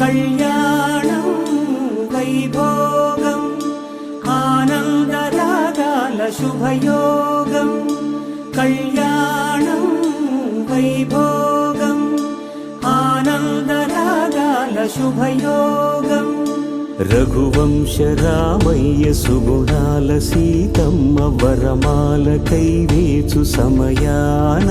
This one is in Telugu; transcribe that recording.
కళ్యాణం వైభోగం ఆనందరాగాల శుభయోగం. కళ్యాణం వైభోగం ఆనందరాగాల శుభయోగం. రఘువంశ రామయ్య సుగుణాల సీతమ్మ వరమాల కైవేచు సమయాన